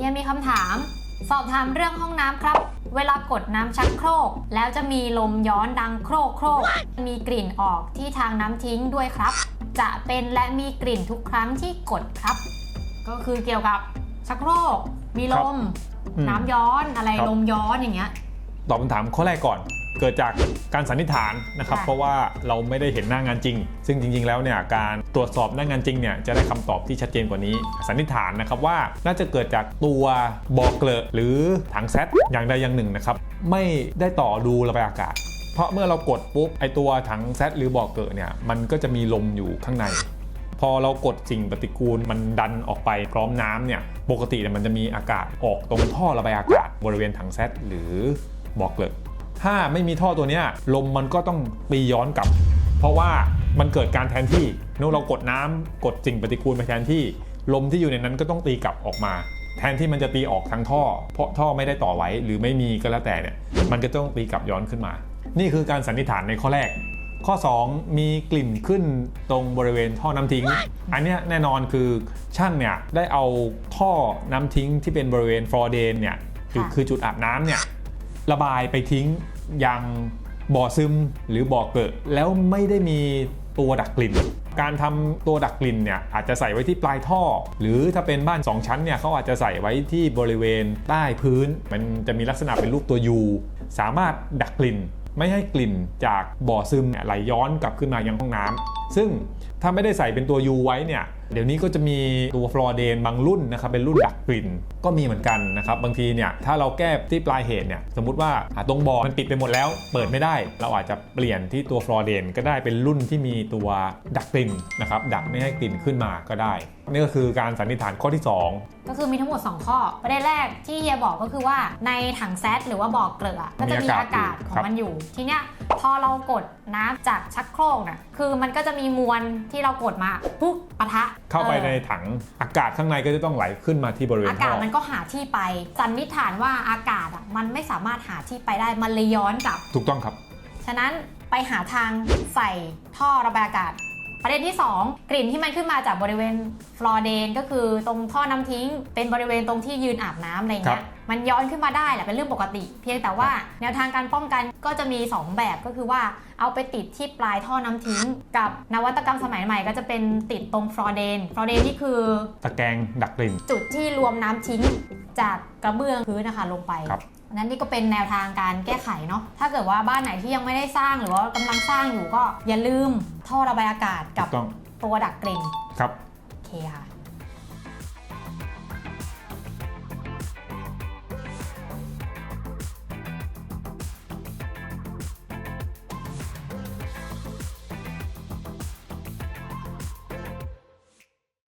ฮียมีคำถาม สอบถามเรื่องห้องน้ำครับ เวลากดน้ำชักโครก แล้วจะมีลมย้อนดังโครกโครก มีกลิ่นออกที่ทางน้ำทิ้งด้วยครับ จะเป็นและมีกลิ่นทุกครั้งที่กดครับ ก็คือเกี่ยวกับชักโครก มีลมอืมน้ำย้อนอะไรครับลมย้อนอย่างเงี้ย ตอบคำถามข้อแรกก่อน เกิดจากการสันนิษฐานนะครับ ค่ะ เพราะว่าเราไม่ได้เห็นหน้างานจริง ซึ่งจริง ๆ แล้วเนี่ยการตรวจสอบหน้างานจริงเนี่ยจะได้คำตอบที่ชัดเจนกว่านี้ สันนิษฐานนะครับว่าน่าจะเกิดจากตัวบอกเกลอะหรือถังแซตอย่างใดอย่างหนึ่งนะครับ ไม่ได้ต่อรูระบายอากาศ เพราะเมื่อเรากดปุ๊บไอตัวถังแซตหรือบอกเกลอะเนี่ยมันก็จะมีลมอยู่ข้างใน พอเรากดสิ่งปฏิกูลมันดันออกไปพร้อมน้ำเนี่ยปกติเนี่ยมันจะมีอากาศออกตรงท่อระบายอากาศบริเวณถังแซตหรือบอกเกลอะ ถ้าไม่มีท่อตัวนี้ลมมันก็ต้องตีย้อนกลับ เพราะว่ามันเกิดการแทนที่เมื่อเรากดน้ำกดสิ่งปฏิกูลไปแทนที่ ลมที่อยู่ในนั้นก็ต้องตีกลับออกมา แทนที่มันจะตีออกทางท่อ เพราะท่อไม่ได้ต่อไว้หรือไม่มีก็แล้วแต่เนี่ยมันก็ต้องตีกลับย้อนขึ้นมา นี่คือการสันนิษฐานในข้อแรกข้อ 2 มีกลิ่นขึ้นตรงบริเวณท่อน้ำทิ้ง อันนี้แน่นอนคือช่างเนี่ยได้เอาท่อน้ำทิ้งที่เป็นบริเวณฟลอร์เดนเนี่ยคือคือจุดอาบน้ำเนี่ย ระบายไปทิ้งยังบ่อซึมหรือบ่อเกิดแล้วไม่ได้มีตัวดักกลิ่น การทำตัวดักกลิ่นเนี่ยอาจจะใส่ไว้ที่ปลายท่อ หรือถ้าเป็นบ้าน 2 ชั้นเนี่ยเขาอาจจะใส่ไว้ที่บริเวณใต้พื้น มันจะมีลักษณะเป็นรูปตัว U สามารถดักกลิ่น ไม่ให้กลิ่นจากบ่อซึมไหลย้อนกลับขึ้นมายังห้องน้ำซึ่งถ้าไม่ได้ใส่เป็นตัว U ไว้เนี่ย เดี๋ยวนี้ก็จะมีตัวฟลอเดนบางรุ่นนะครับ เป็นรุ่นดักกลิ่น ก็มีเหมือนกันนะครับ บางทีเนี่ย ถ้าเราแก้ที่ปลายเหตุเนี่ย สมมติว่าตรงบ่อมันปิดไปหมดแล้ว เปิดไม่ได้ เราอาจจะเปลี่ยนที่ตัวฟลอเดนก็ได้เป็นรุ่นที่มีตัวดักกลิ่นนะครับ ดักไม่ให้กลิ่นขึ้นมาก็ได้ นี่ก็คือการสันนิษฐานข้อที่ 2 ก็คือมีทั้งหมด 2 ข้อ ประเด็นแรกที่เฮียบอกก็คือว่าในถังแซดหรือว่าบอกเกลือก็จะมีอากาศของมันอยู่ ทีเนี้ย พอเรากดน้ำจากชักโครกน่ะคือมันก็จะมีมวลที่เรากดมาปุ๊บปะทะเข้าไปออในถังอากาศข้างในก็จะต้องไหลขึ้นมาที่บริเวณอาท่กาศอมันก็หาที่ไปสันนิษฐานว่าอากาศอะมันไม่สามารถหาที่ไปได้มันเลยย้อนกลับ ถูกต้องครับ ฉะนั้นไปหาทางใส่ท่อระบายอากาศ ประเด็นที่ 2 กลิ่นที่มันขึ้นมาจากบริเวณฟลอร์เดนก็คือตรงท่อน้ำทิ้ง เป็นบริเวณตรงที่ยืนอาบน้ำอะไรครัเงี้บ ยมันย้อนขึ้นมาได้แหละเป็นเรื่องปกติ เพียงแต่ว่าแนวทางการป้องกันก็จะมี 2 แบบก็คือว่าเอาไปติดที่ปลายท่อน้ำทิ้ง กับนวัตกรรมสมัยใหม่ก็จะเป็นติดตรงฟลอร์เดนฟลอร์เดนนี่คือ ตะแกรงดักกลิ่น จุดที่รวมน้ำทิ้งจากกระเบื้องพื้นนะคะลงไป ครับ นั้นนี่ก็เป็นแนวทางการแก้ไขเนาะ ถ้าเกิดว่าบ้านไหนที่ยังไม่ได้สร้างหรือว่ากำลังสร้างอยู่ก็อย่าลืมท่อระบายอากาศถูกับกต้อง ตัวดักกลิ่นครับ โอเคค่ะ